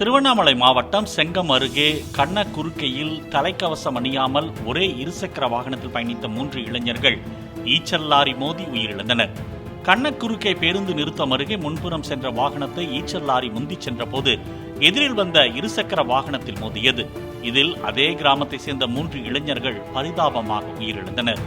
திருவண்ணாமலை மாவட்டம் செங்கம் அருகே கண்ண குறுக்கையில் தலைக்கவசம் அணியாமல் ஒரே இருசக்கர வாகனத்தில் பயணித்த மூன்று இளைஞர்கள் ஈச்சல் லாரி மோதி உயிரிழந்தனர். கண்ண குறுக்கே பேருந்து நிறுத்தம் அருகே முன்புறம் சென்ற வாகனத்தை ஈச்சல் லாரி முந்தி சென்றபோது எதிரில் வந்த இருசக்கர வாகனத்தில் மோதியது. இதில் அதே கிராமத்தை சேர்ந்த மூன்று இளைஞர்கள் பரிதாபமாக உயிரிழந்தனர்.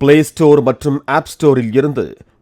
பிளே ஸ்டோர் மற்றும் ஆப் ஸ்டோரில் இருந்து